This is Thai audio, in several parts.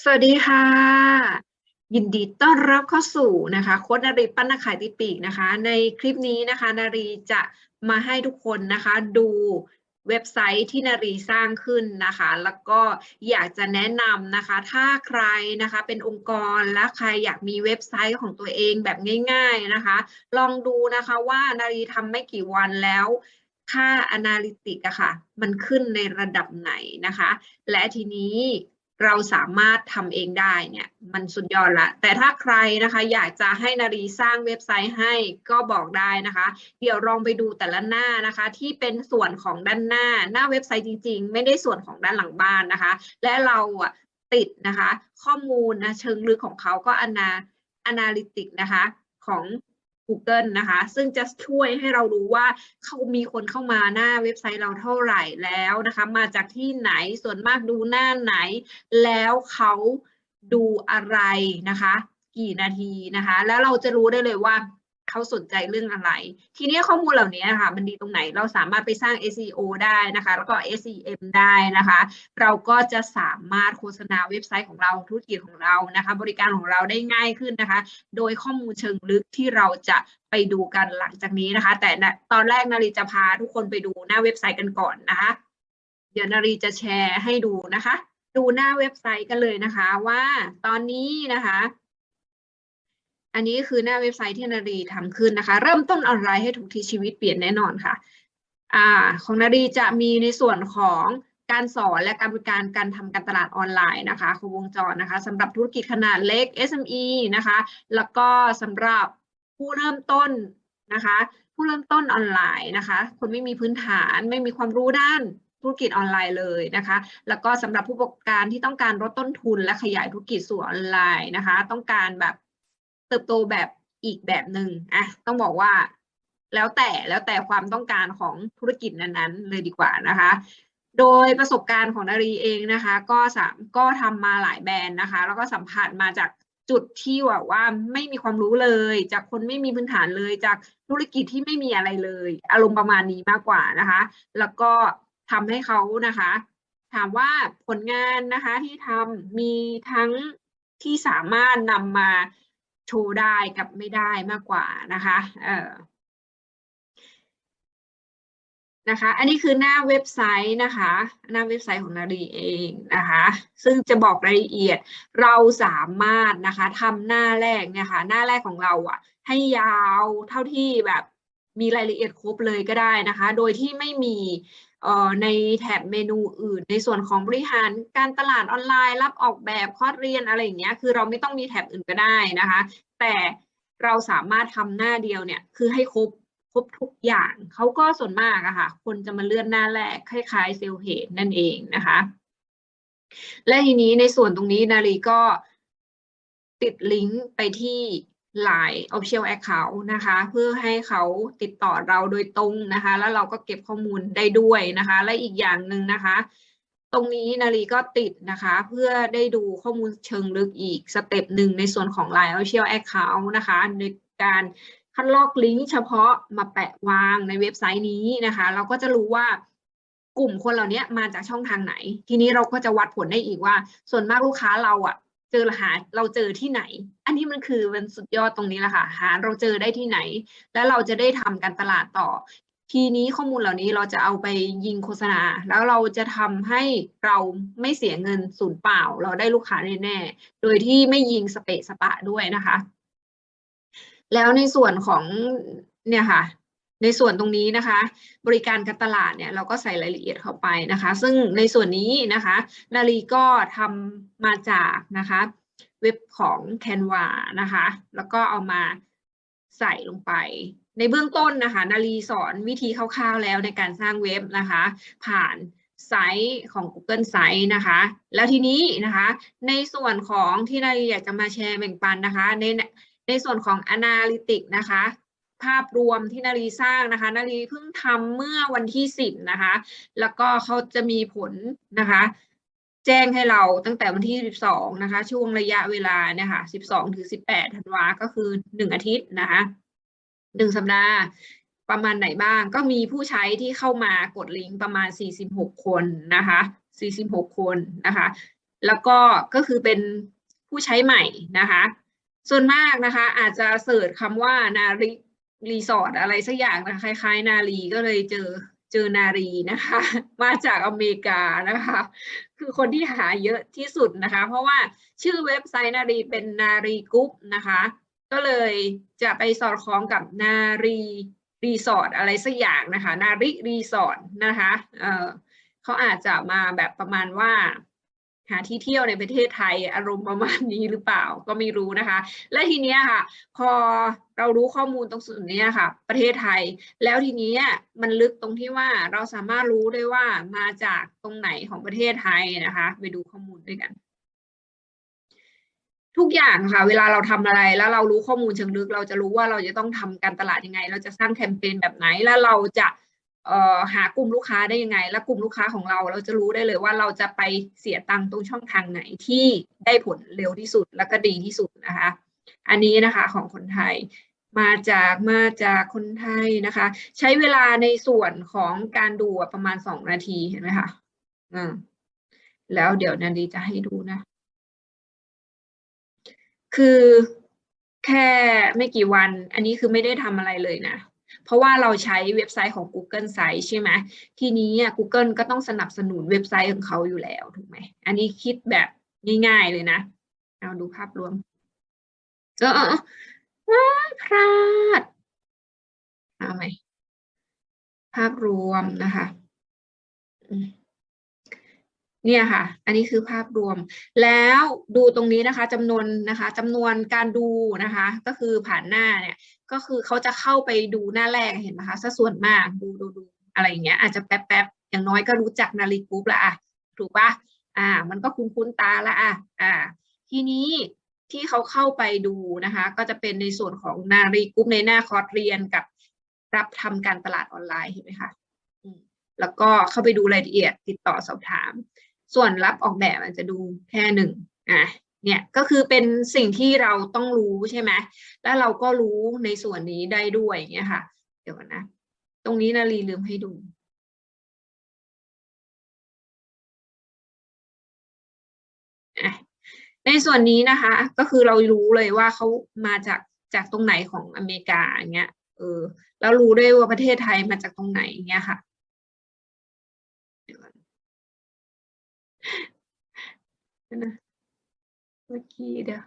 สวัสดีค่ะ ยินดีต้อนรับเข้าสู่นะคะโค้ดนารีปั้นนักขายติปีกนะคะ ในคลิปนี้นะคะ นารีจะมาให้ทุกคนนะคะ ดูเว็บไซต์ที่นารีสร้างขึ้นนะคะ แล้วก็อยากจะแนะนำนะคะ ถ้าใครนะคะเป็นองค์กรและใครอยากมีเว็บไซต์ของตัวเองแบบง่าย ๆนะคะ ลองดูนะคะว่านารีทำไม่กี่วันแล้วค่า Analytic อะค่ะ มันขึ้นในระดับไหนนะคะ และทีนี้ เราสามารถทำเองได้เนี่ยมันสุดยอดละ แต่ถ้าใครนะคะอยากจะให้นารีสร้างเว็บไซต์ให้ก็บอกได้นะคะ เดี๋ยวลองไปดูแต่ละหน้านะคะ ที่เป็นส่วนของด้านหน้า หน้าเว็บไซต์จริง ๆ ไม่ได้ส่วนของด้านหลังบ้านนะคะ และเราอะติดนะคะ ข้อมูลนะเชิงลึกของเขาก็อนา Analytic นะคะของ Google นะคะ ซึ่งจะช่วยให้เรารู้ว่าเขามีคนเข้ามาหน้าเว็บไซต์เราเท่าไหร่แล้วนะคะ มาจากที่ไหนส่วนมากดูหน้าไหน แล้วเขาดูอะไรนะคะ กี่นาทีนะคะ แล้วเราจะรู้ได้เลยว่า เขาสนใจเรื่องอะไร ทีนี้ข้อมูลเหล่านี้นะคะมันดีตรงไหนเราสามารถไปสร้าง SEO ได้นะคะ แล้วก็ SEM ได้นะคะ เราก็จะสามารถโฆษณาเว็บไซต์ของเราธุรกิจของเรานะคะ บริการของเราได้ง่ายขึ้นนะคะ โดยข้อมูลเชิงลึกที่เราจะไปดูกันหลังจากนี้นะคะ แต่ตอนแรกนารีจะพาทุกคนไปดูหน้าเว็บไซต์กันก่อนนะคะ เดี๋ยวนารีจะแชร์ให้ดูนะคะ ดูหน้าเว็บไซต์กันเลยนะคะ ว่าตอนนี้นะคะ อันนี้คือหน้าเว็บไซต์ที่นารีทำขึ้นนะคะ เริ่มต้นออนไลน์ให้ทุกทีชีวิตเปลี่ยนแน่นอนค่ะอ่าของนารีจะมีในส่วนของการสอนและการบริการการทำการตลาดออนไลน์นะคะครบวงจรนะคะสำหรับธุรกิจขนาดเล็ก SME นะคะ แล้วก็สำหรับผู้เริ่มต้นนะคะ ผู้เริ่มต้นออนไลน์นะคะ คนไม่มีพื้นฐานไม่มีความรู้ด้านธุรกิจออนไลน์เลยนะคะ แล้วก็สำหรับผู้ประกอบการที่ต้องการลดต้นทุนและขยายธุรกิจสู่ออนไลน์นะคะ ต้องการแบบ เติบโตแบบอีกแบบหนึ่งอะต้องบอกว่าแล้วแต่แล้วแต่ความต้องการของธุรกิจนั้นๆ เลยดีกว่านะคะ โดยประสบการณ์ของนารีเองนะคะ ก็สามก็ทำมาหลายแบรนด์นะคะ แล้วก็สัมผัสมาจากจุดที่แบบว่าไม่มีความรู้เลย จากคนไม่มีพื้นฐานเลยจากธุรกิจที่ไม่มีอะไรเลย อารมณ์ประมาณนี้มากกว่านะคะ แล้วก็ทำให้เขานะคะ ถามว่าผลงานนะคะที่ทำมีทั้งที่สามารถนำมา โชว์ได้กับไม่ได้มากกว่านะคะเออนะคะ อันนี้คือหน้าเว็บไซต์นะคะ หน้าเว็บไซต์ของนารีเองนะคะ ซึ่งจะบอกรายละเอียด เราสามารถนะคะทำหน้าแรกเนี่ยค่ะ หน้าแรกของเราอะให้ยาวเท่าที่แบบมีรายละเอียดครบเลยก็ได้นะคะ โดยที่ไม่มี ในแถบเมนูอื่น ในส่วนของบริหารการตลาดออนไลน์ รับออกแบบคอร์สเรียนอะไรอย่างเงี้ยคือเราไม่ต้องมีแถบอื่นก็ได้นะคะ แต่เราสามารถทำหน้าเดียวเนี่ยคือให้ครบครบทุกอย่างเขาก็ส่วนมากอะค่ะ คนจะมาเลื่อนหน้าแรกคล้ายๆเซลล์เฮดนั่นเองนะคะ และทีนี้ในส่วนตรงนี้นารีก็ติดลิงก์ไปที่ Line Official Account นะคะ เพื่อให้เขาติดต่อเราโดยตรงนะคะ แล้วเราก็เก็บข้อมูลได้ด้วยนะคะ และอีกอย่างหนึ่งนะคะ ตรงนี้นารีก็ติดนะคะ เพื่อได้ดูข้อมูลเชิงลึกอีกสเต็ปหนึ่งในส่วนของ Line Official Account นะคะในการคัดลอกลิงก์เฉพาะมาแปะวางในเว็บไซต์นี้นะคะ เราก็จะรู้ว่ากลุ่มคนเหล่านี้มาจากช่องทางไหน ทีนี้เราก็จะวัดผลได้อีกว่า ส่วนมากลูกค้าเราอะ เจอหาเราเจอที่ไหน อันนี้มันคือมันสุดยอดตรงนี้แหละค่ะ หาเราเจอได้ที่ไหน แล้วเราจะได้ทำการตลาดต่อ ทีนี้ข้อมูลเหล่านี้เราจะเอาไปยิงโฆษณา แล้วเราจะทำให้เราไม่เสียเงินสูญเปล่า เราได้ลูกค้าแน่ๆ โดยที่ไม่ยิงสเปะสปะด้วยนะคะ แล้วในส่วนของเนี่ยค่ะ ในส่วนตรงนี้นะคะ บริการการตลาดเนี่ยเราก็ใส่รายละเอียดเข้าไปนะคะ ซึ่งในส่วนนี้นะคะ นาลีก็ทำมาจากนะคะ เว็บของ Canva นะคะ แล้วก็เอามาใส่ลงไป ในเบื้องต้นนะคะ นาลีสอนวิธีคร่าวๆแล้วในการสร้างเว็บนะคะ ผ่านไซต์ของ Google Site นะคะ แล้วทีนี้นะคะ ในส่วนของที่นาลีอยากจะมาแชร์แบ่งปันนะคะ ในในส่วนของ Analytics นะคะ ภาพรวมที่นารีสร้างนะคะ นารีเพิ่งทำเมื่อวันที่สิบนะคะ แล้วก็เขาจะมีผลนะคะ แจ้งให้เราตั้งแต่วันที่สิบสองนะคะ ช่วงระยะเวลาเนี่ยค่ะสิบสองถึงสิบแปดธันวาก็คือหนึ่งอาทิตย์นะคะหนึ่งสัปดาห์ประมาณไหนบ้างก็มีผู้ใช้ที่เข้ามากดลิงก์ประมาณสี่สิบหกคนนะคะสี่สิบหกคนนะคะ แล้วก็ก็คือเป็นผู้ใช้ใหม่นะคะ ส่วนมากนะคะอาจจะเสิร์ชคำว่านารี รีสอร์ทอะไรสักอย่างนะคล้าย ๆ นารีก็เลยเจอเจอนารีนะคะ มาจากอเมริกานะคะ คือคนที่หาเยอะที่สุดนะคะ เพราะว่าชื่อเว็บไซต์นารีเป็นนารีกรุ๊ปนะคะ ก็เลยจะไปสอดคล้องกับนารีรีสอร์ทอะไรสักอย่างนะคะ นารีรีสอร์ทนะคะเออเขาอาจจะมาแบบประมาณว่า หาที่เที่ยวในประเทศไทยอารมณ์ประมาณนี้หรือเปล่าก็ไม่รู้นะคะ และทีเนี้ยค่ะ พอเรารู้ข้อมูลตรงส่วนนี้ค่ะ ประเทศไทย แล้วทีนี้มันลึกตรงที่ว่าเราสามารถรู้ได้ว่ามาจากตรงไหนของประเทศไทยนะคะ ไปดูข้อมูลด้วยกัน ทุกอย่างค่ะ เวลาเราทำอะไร แล้วเรารู้ข้อมูลเชิงลึก เราจะรู้ว่าเราจะต้องทำการตลาดยังไง เราจะสร้างแคมเปญแบบไหนแล้วเราจะ หากลุ่มลูกค้าได้ยังไง และกลุ่มลูกค้าของเราเราจะรู้ได้เลยว่าเราจะไปเสียตังค์ตรงช่องทางไหนที่ได้ผลเร็วที่สุดแล้วก็ดีที่สุดนะคะ อันนี้นะคะของคนไทยมาจากมาจากคนไทยนะคะ ใช้เวลาในส่วนของการดูประมาณสองนาทีเห็นไหมคะอแล้วเดี๋ยวนันดีจะให้ดูนะ คือแค่ไม่กี่วัน อันนี้คือไม่ได้ทำอะไรเลยนะ เพราะว่าเราใช้เว็บไซต์ของ Google Sites ใช่ไหมทีนี้อะ Google ก็ต้องสนับสนุนเว็บไซต์ของเขาอยู่แล้วถูกไหมอันนี้คิดแบบง่ายๆเลยนะ เอาดูภาพรวมเออว้าพลาดเอาไหมภาพรวมนะคะ เนี่ยค่ะ อันนี้คือภาพรวม แล้วดูตรงนี้นะคะจำนวนนะคะจำนวนการดูนะคะ ก็คือผ่านหน้าเนี่ย ก็คือเขาจะเข้าไปดูหน้าแรกเห็นไหมคะซะส่วนมากดูดูดูอะไรอย่างเงี้ย อาจจะแป๊บแป๊บอย่างน้อยก็รู้จักนาฬิกรุ๊ปละอะถูกปะอ่า มันก็คุ้นคุ้นตาละอะอ่า ทีนี้ที่เขาเข้าไปดูนะคะ ก็จะเป็นในส่วนของนารีกรุ๊ปในหน้าคอร์สเรียนกับรับทำการตลาดออนไลน์เห็นไหมคะแล้วก็เข้าไปดูรายละเอียดติดต่อสอบถาม ส่วนรับออกแบบอาจจะดูแค่หนึ่งอะเนี่ยก็คือเป็นสิ่งที่เราต้องรู้ใช่ไหมแล้วเราก็รู้ในส่วนนี้ได้ด้วยอย่างเงี้ยค่ะ เดี๋ยวก่อนนะ ตรงนี้นาลีลืมให้ดู ในส่วนนี้นะคะ ก็คือเรารู้เลยว่าเขามาจากจากตรงไหนของอเมริกาอย่างเงี้ยเออแล้วรู้ด้วยว่าประเทศไทยมาจากตรงไหนอย่างเงี้ยค่ะ นะเมื่อกี้เดี๋ยว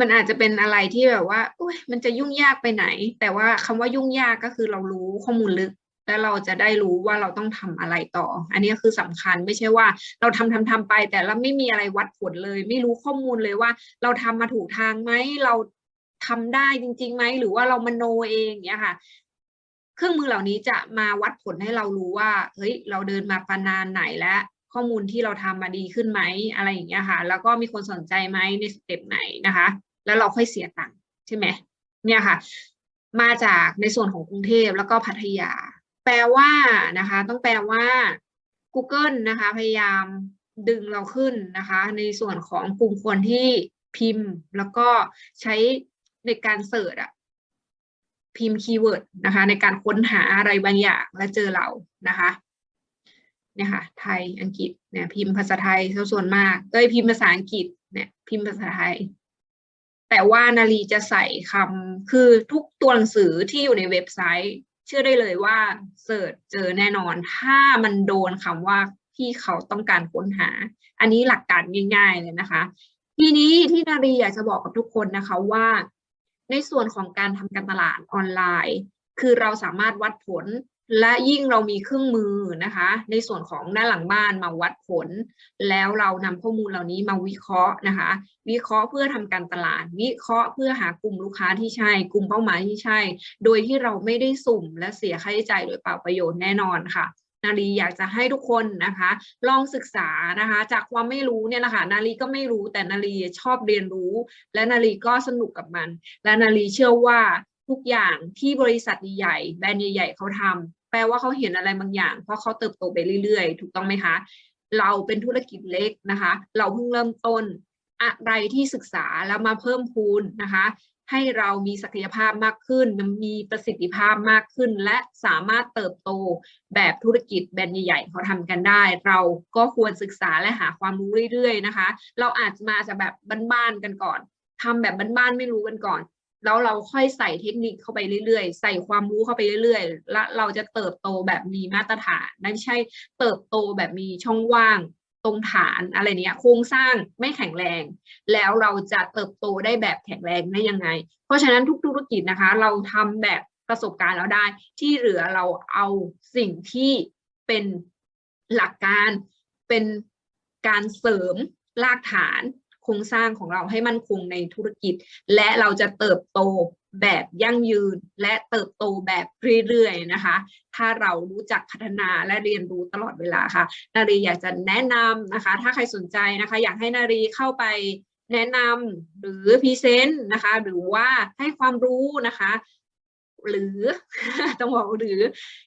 มันอาจจะเป็นอะไรที่แบบว่าโอ้ยมันจะยุ่งยากไปไหน แต่ว่าคำว่ายุ่งยากก็คือเรารู้ข้อมูลลึก แล้วเราจะได้รู้ว่าเราต้องทำอะไรต่อ อันนี้คือสำคัญไม่ใช่ว่าเราทำทำทำไป แต่เราไม่มีอะไรวัดผลเลย ไม่รู้ข้อมูลเลยว่า เราทำมาถูกทางไหมเรา ทำได้จริงๆไหมหรือว่าเรามโนเองอย่างเงี้ยค่ะ เครื่องมือเหล่านี้จะมาวัดผลให้เรารู้ว่าเฮ้ยเราเดินมาประนานไหนแล้วข้อมูลที่เราทำมาดีขึ้นไหมอะไรอย่างเงี้ยค่ะ แล้วก็มีคนสนใจไหมในสเต็ปไหนนะคะ แล้วเราค่อยเสียตังค์ใช่ไหมเนี่ยค่ะ มาจากในส่วนของกรุงเทพแล้วก็พัทยา แปลว่านะคะ ต้องแปลว่า Google นะคะ พยายามดึงเราขึ้นนะคะ ในส่วนของกลุ่มคนที่พิมพ์ แล้วก็ใช้ ในการเสิร์ชอะพิมพ์คีย์เวิร์ดนะคะ ในการค้นหาอะไรบางอย่างและเจอเรานะคะเนี่ยค่ะ ไทยอังกฤษเนี่ยพิมพ์ภาษาไทยส่วนมากเอ้ยพิมพ์ภาษาอังกฤษเนี่ยพิมพ์ภาษาไทย แต่ว่านาลีจะใส่คำคือทุกตัวหนังสือที่อยู่ในเว็บไซต์ เชื่อได้เลยว่าเสิร์ชเจอแน่นอน ถ้ามันโดนคำว่าที่เขาต้องการค้นหา อันนี้หลักการง่าย ๆเลยนะคะ ทีนี้ที่นาลีอยากจะบอกกับทุกคนนะคะว่า ในส่วนของการทำการตลาดออนไลน์ คือเราสามารถวัดผลและยิ่งเรามีเครื่องมือนะคะ ในส่วนของด้านหลังบ้านมาวัดผล แล้วเรานำข้อมูลเหล่านี้มาวิเคราะห์นะคะ วิเคราะห์เพื่อทำการตลาด วิเคราะห์เพื่อหากลุ่มลูกค้าที่ใช่ กลุ่มเป้าหมายที่ใช่ โดยที่เราไม่ได้สุ่มและเสียค่าใช้จ่ายโดยเปล่าประโยชน์แน่นอนค่ะ นาลีอยากจะให้ทุกคนนะคะ ลองศึกษานะคะ จากความไม่รู้เนี่ยแหละค่ะนาลีก็ไม่รู้แต่นาลีชอบเรียนรู้ และนาลีก็สนุกกับมัน และนาลีเชื่อว่าทุกอย่างที่บริษัทใหญ่แบรนด์ใหญ่ๆเขาทำแปลว่าเขาเห็นอะไรบางอย่าง เพราะเขาเติบโตไปเรื่อยๆ ถูกต้องไหมคะ เราเป็นธุรกิจเล็กนะคะ เราเพิ่งเริ่มต้นอะไรที่ศึกษาแล้วมาเพิ่มพูนนะคะ ให้เรามีศักยภาพมากขึ้น มีประสิทธิภาพมากขึ้น และสามารถเติบโตแบบธุรกิจแบรนด์ใหญ่ๆเขาทำกันได้ เราก็ควรศึกษาและหาความรู้เรื่อยๆนะคะ เราอาจจะมาจากแบบบ้านๆกันก่อนทำแบบบ้านๆไม่รู้กันก่อน แล้วเราค่อยใส่เทคนิคเข้าไปเรื่อยๆ ใส่ความรู้เข้าไปเรื่อยๆ และเราจะเติบโตแบบมีมาตรฐาน ไม่ใช่เติบโตแบบมีช่องว่าง ตรงฐานอะไรเนี้ยโครงสร้างไม่แข็งแรง แล้วเราจะเติบโตได้แบบแข็งแรงได้ยังไง เพราะฉะนั้นทุกธุรกิจนะคะ เราทำแบบประสบการณ์แล้วได้ ที่เหลือเราเอาสิ่งที่เป็นหลักการเป็นการเสริมรากฐานโครงสร้างของเราให้มั่นคงในธุรกิจ และเราจะเติบโต แบบยั่งยืนและเติบโตแบบเรื่อยๆนะคะ ถ้าเรารู้จักพัฒนาและเรียนรู้ตลอดเวลาค่ะ นารีอยากจะแนะนำนะคะ ถ้าใครสนใจนะคะ อยากให้นารีเข้าไปแนะนำหรือพรีเซนต์นะคะ หรือว่าให้ความรู้นะคะ หรือต้องบอกหรือ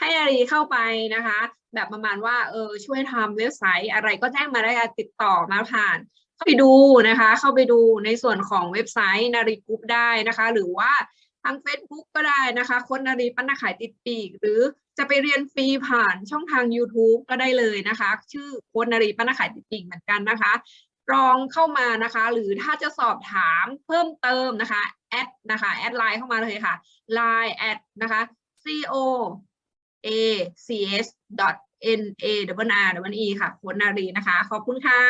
ให้นารีเข้าไปนะคะ แบบประมาณว่าเออช่วยทำเว็บไซต์อะไรก็แจ้งมาได้ติดต่อมาผ่าน เข้าไปดูนะคะ เข้าไปดูในส่วนของเว็บไซต์นารีกรุ๊ปได้นะคะ หรือว่าทาง Facebook ก็ได้นะคะค้นนารีปั้นนาขายติดปีก หรือจะไปเรียนฟรีผ่านช่องทาง YouTube ก็ได้เลยนะคะ ชื่อโค้ดนารีปั้นนาขายติดปีกเหมือนกันนะคะลองเข้ามานะคะ หรือถ้าจะสอบถามเพิ่มเติมนะคะแอดนะคะแอดไลน์เข้ามาเลยค่ะ line แอดนะคะ co a c s n a w r e ค่ะโค้ดนารีนะคะ ขอบคุณค่ะ